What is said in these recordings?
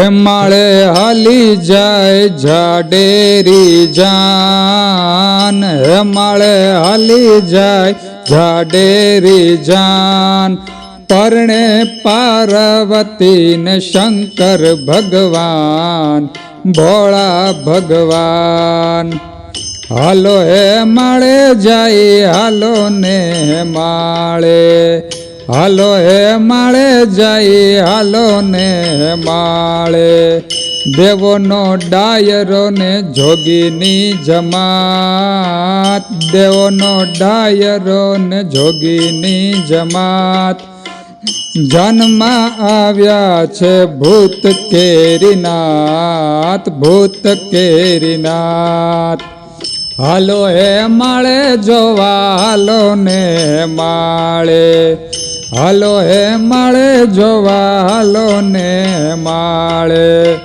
માળે હાલી જાય જાડેરી જાન. હે માળે હાલી જાય જાડેરી જાન. પરણે પાર્વતી શંકર ભગવાન, ભોળા ભગવાન. હાલો હે માળે જાય, હાલો ને માળે. હાલો હે માળે જાય, હાલો ને માળે. દેવોનો ડાયરો ને જોગીની જમાત. દેવોનો ડાયરો ને જોગીની જમાત. જન્મમાં આવ્યા છે ભૂત કેરીનાથ ભૂત કેરીનાથ. હાલો હે માળે જોવા, હાલો ને માળે. હાલો હે માળે જોવા હાલો ને માળે.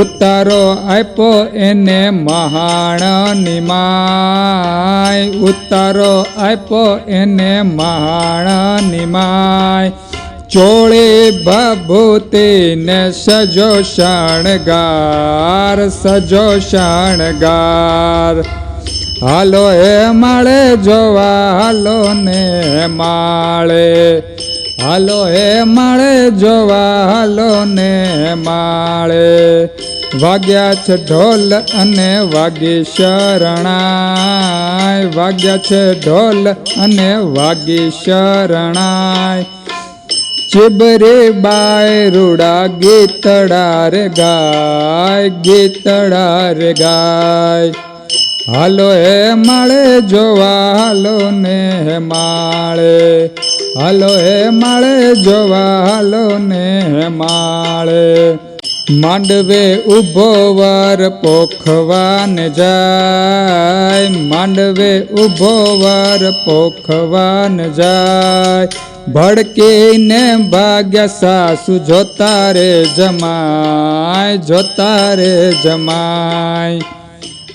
ઉતારો આપ્યો એને મહાણની માય ઉતારો આપ્યો એને મહાણની માય ચોળી ભભૂતિને સજો શણગાર સજો શણગાર. હાલો હે માળે જોવા, હાલો ને માળે. હાલો હે માળે જોવા, હાલો ને માળે. વાગ્યા છે ઢોલ અને વાગી શરણાય વાગ્યા છે ઢોલ અને વાગી શરણાય ચિબરે બાય રૂડા ગીતડા રે ગાય, ગીતડા રે ગાય. હાલો હે માળે જોવા હાલો ને હે માળે. હાલો હે માળે જોવા હાલો ને હે માળે. માંડવે ઊભો વાર પોખવાન જાય. માંડવે ઊભો વાર પોખવાન જાય. ભડકીને ભાગ્યા સાસુ, જોતા રે જમાય, જોતા રે જમાય.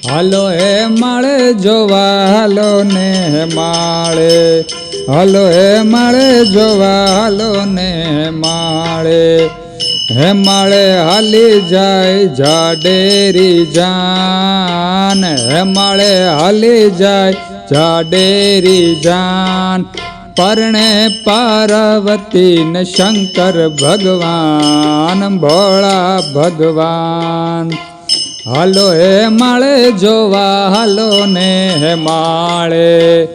હાલો હે માળે જોવા હાલો ને હે માળે. હાલો હે માળે જોવા હાલો ને હે માળે. હે માળે હાલી જાય જાડેરી જાન. હે માળે હાલી જાય જાડેરી જાન. પરણે પાર્વતી ને શંકર ભગવાન, ભોળા ભગવાન. હાલો હે માળે જોવા, હાલો ને હે માળે.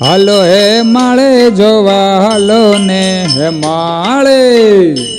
હાલો હે માળે જોવા, હાલો ને હે માળે.